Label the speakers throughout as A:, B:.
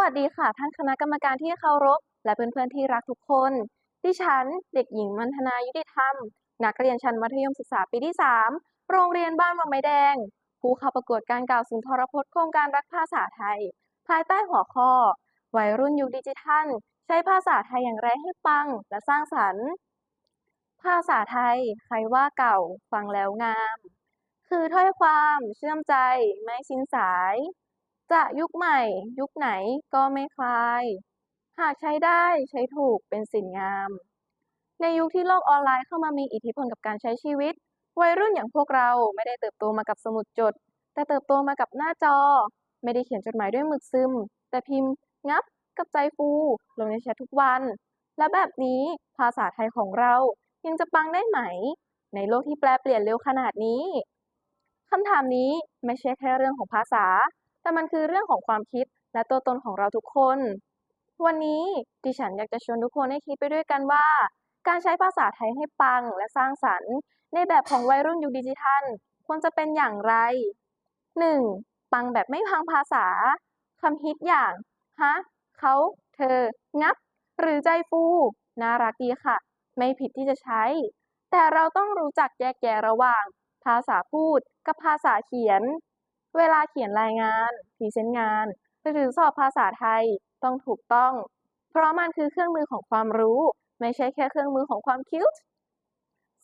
A: วัสดีค่ะ ท่านคณะกรรมการที่เคารพ และเพื่อนๆที่รักทุกคน ดิฉัน เด็กหญิงมันธนายุติธรรม นักเรียนชั้นมัธยมศึกษาปีที่ 3 โรงเรียนบ้านวังไม้แดง ผู้เข้าประกวดการกล่าวสุนทรพจน์โครงการรักภาษาไทย ภายใต้หัวข้อ วัยรุ่นยุคดิจิทัล ใช้ภาษาไทยอย่างไรให้ปังและสร้างสรรค์ ภาษาไทย ใครว่าเก่า ฟังแล้วงาม คือถ้อยความ เชื่อมใจ ไม่สิ้นสาย จะยุคใหม่ ยุคไหนก็ไม่คลาย หากใช้ได้ใช้ถูกเป็นสิ่งงาม ในยุคที่โลกออนไลน์เข้ามามีอิทธิพลกับการใช้ชีวิต วัยรุ่นอย่างพวกเราไม่ได้เติบโตมากับสมุดจด แต่เติบโตมากับหน้าจอ ไม่ได้เขียนจดหมายด้วยหมึกซึม แต่พิมพ์งับกับใจฟูลงในแชททุกวัน และแบบนี้ภาษาไทยของเรายังจะปังได้ไหม ในโลกที่แปลเปลี่ยนเร็วขนาดนี้คำถามนี้ไม่ใช่แค่เรื่องของภาษา แต่มันคือเรื่องของความคิดและตัวตนของเราทุกคน วันนี้ดิฉันอยากจะชวนทุกคนให้คิดไปด้วยกันว่า การใช้ภาษาไทยให้ปังและสร้างสรรค์ ในแบบของวัยรุ่นยุคดิจิทัลควรจะเป็นอย่างไร 1. ปังแบบไม่พังภาษาคำฮิตอย่างฮะเขาเธอ งับ หรือใจฟู น่ารักดีค่ะ ไม่ผิดที่จะใช้ แต่เราต้องรู้จักแยกแยะระหว่าง ภาษาพูดกับภาษาเขียน เวลาเขียนรายงานพรีเซนต์งาน หรือสอบภาษาไทยต้องถูกต้อง เพราะมันคือเครื่องมือของความรู้ ไม่ใช่แค่เครื่องมือของความคิด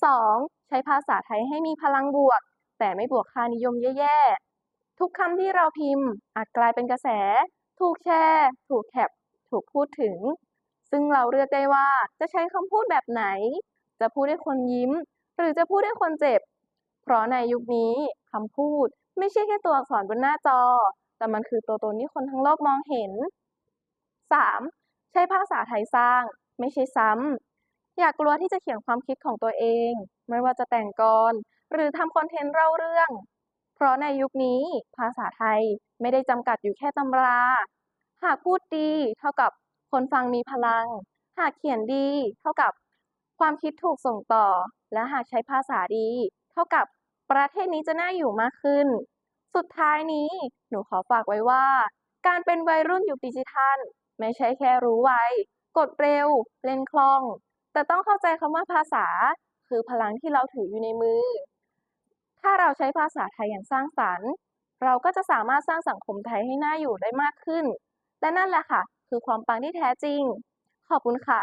A: 2. ใช้ภาษาไทยให้มีพลังบวก แต่ไม่บวกค่านิยมแย่ๆ ทุกคำที่เราพิมพ์ อาจกลายเป็นกระแส ถูกแชร์ ถูกแคปถูกพูดถึง ซึ่งเราเลือกได้ว่าจะใช้คำพูดแบบไหน จะพูดให้คนยิ้ม หรือจะพูดให้คนเจ็บ เพราะในยุคนี้คำพูดไม่ใช่แค่ตัวอักษรบนหน้าจอ แต่มันคือตัวตนที่คนทั้งโลกมองเห็น 3. ใช้ภาษาไทยสร้าง ไม่ใช่ซ้ำ อย่ากกลัวที่จะเขียนความคิดของตัวเอง ไม่ว่าจะแต่งกลหรือทำคอนเทนต์เล่าเรื่อง เพราะในยุคนี้ภาษาไทยไม่ได้จำกัดอยู่แค่ตำรา หากพูดดีเท่ากับคนฟังมีพลัง หากเขียนดี เท่ากับความคิดถูกส่งต่อ และหากใช้ภาษาดี เท่ากับ ประเทศนี้จะน่าอยู่มากขึ้น สุดท้ายนี้หนูขอฝากไว้ว่า การเป็นวัยรุ่นยุคดิจิทัล ไม่ใช่แค่รู้ไว กดเร็ว เล่นคล่อง แต่ต้องเข้าใจคำว่าภาษา คือพลังที่เราถืออยู่ในมือ ถ้าเราใช้ภาษาไทยอย่างสร้างสรรค์ เราก็จะสามารถสร้างสังคมไทยให้น่าอยู่ได้มากขึ้น และนั่นแหละค่ะ คือความปังที่แท้จริง ขอบคุณค่ะ